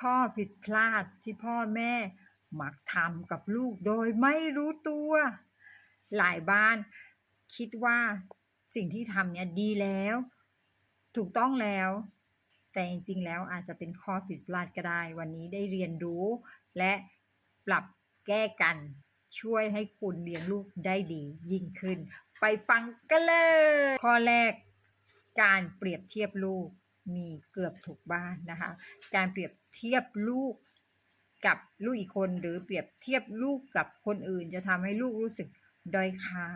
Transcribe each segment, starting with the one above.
ข้อผิดพลาดที่พ่อแม่มักทำกับลูกโดยไม่รู้ตัว หลายบ้านคิดว่าสิ่งที่ทำเนี่ยดีแล้ว ถูกต้องแล้ว แต่จริงๆแล้วอาจจะเป็นข้อผิดพลาดก็ได้ วันนี้ได้เรียนรู้ และปรับแก้กันช่วยให้คุณเลี้ยงลูกได้ดียิ่งขึ้น ไปฟังกันเลย ข้อแรกการเปรียบเทียบลูก มีเกือบทุกบ้านนะคะ การเปรียบเทียบลูกกับลูกอีกคน หรือเปรียบเทียบลูกกับคนอื่น จะทำให้ลูกรู้สึกด้อยค่า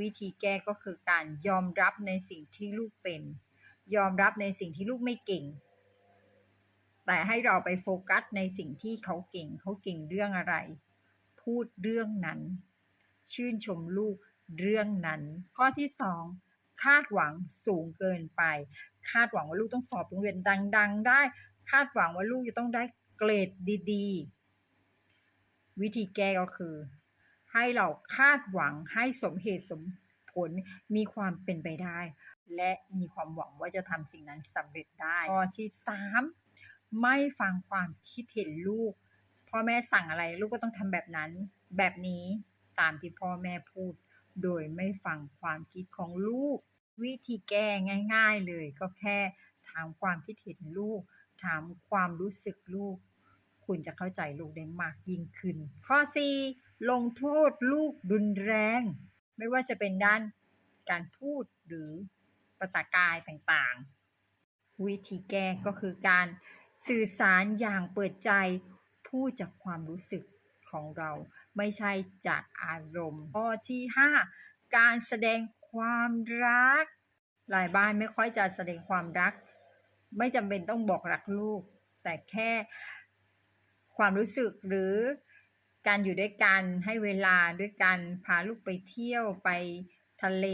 วิธีแก้ก็คือการยอมรับในสิ่งที่ลูกเป็น ยอมรับในสิ่งที่ลูกไม่เก่ง แต่ให้เราไปโฟกัสในสิ่งที่เขาเก่ง เขาเก่งเรื่องอะไร พูดเรื่องนั้น ชื่นชมลูกเรื่องนั้น ข้อที่สอง คาดหวังสูงเกินไป คาดหวังว่าลูกต้องสอบโรงเรียนดัง ๆ ได้ คาดหวังว่าลูกจะต้องได้เกรดดีๆ วิธีแก้ก็คือ ให้เราคาดหวังให้สมเหตุสมผลมีความเป็นไปได้ และมีความหวังว่าจะทำสิ่งนั้นสำเร็จได้ข้อที่สามไม่ฟังความคิดเห็นลูกพ่อแม่สั่งอะไรลูกก็ต้องทำแบบนั้น แบบนี้ตามที่พ่อแม่พูด โดยไม่ฟังความคิดของลูก วิธีแก้ง่าย ๆ เลย ก็แค่ถามความคิดเห็นลูก ถามความรู้สึกลูก คุณจะเข้าใจลูกได้มากยิ่งขึ้น ข้อ 4 ลงโทษลูกรุนแรง ไม่ว่าจะเป็นด้านการพูดหรือภาษากายต่างๆ วิธีแก้ก็คือการสื่อสารอย่างเปิดใจพูดจากความรู้สึก ของเราไม่ใช่จากอารมณ์ข้อที่ 5 การแสดงความรัก หลายบ้านไม่ค่อยจะแสดงความรัก ไม่จำเป็นต้องบอกรักลูก แต่แค่ความรู้สึกหรือการอยู่ด้วยกันให้เวลาด้วยกันพาลูกไปเที่ยวไปทะเล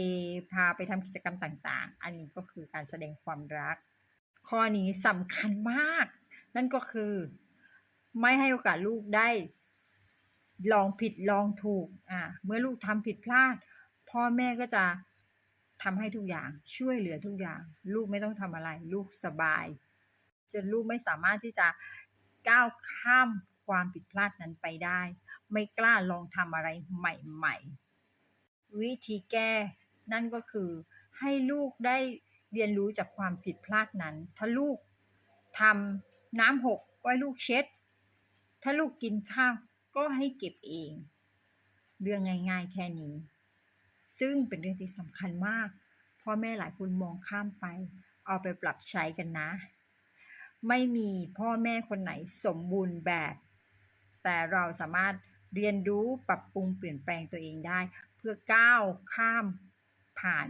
พาไปทำกิจกรรมต่างๆ อันนี้ก็คือการแสดงความรัก ข้อนี้สำคัญมาก นั่นก็คือ ไม่ให้โอกาสลูกได้ ลองผิดลองถูกอ่าเมื่อลูกทำผิดพลาด พ่อแม่ก็จะทำให้ทุกอย่างช่วยเหลือทุกอย่าง ลูกไม่ต้องทำอะไร ลูกสบาย จนลูกไม่สามารถที่จะก้าวข้ามความผิดพลาดนั้นไปได้ ไม่กล้าลองทำอะไรใหม่ๆ วิธีแก้นั่นก็คือ ให้ลูกได้เรียนรู้จากความผิดพลาดนั้น ถ้าลูกทำน้ำหกก็ให้ลูกเช็ด ถ้าลูกกินข้าว ก็ให้เก็บเอง เรื่องง่ายๆแค่นี้ ซึ่งเป็นเรื่องที่สำคัญมากพ่อแม่หลายคนมองข้ามไป เอาไปปรับใช้กันนะ ไม่มีพ่อแม่คนไหนสมบูรณ์แบบ แต่เราสามารถเรียนรู้ปรับปรุงเปลี่ยนแปลงตัวเองได้ เพื่อก้าวข้ามผ่าน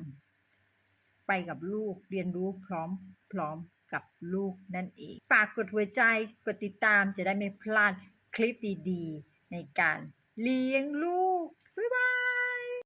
ไปกับลูกเรียนรู้พร้อมพร้อมกับลูกนั่นเอง ฝากกดหัวใจกดติดตามจะได้ไม่พลาดคลิปดีๆ ในการเลี้ยงลูก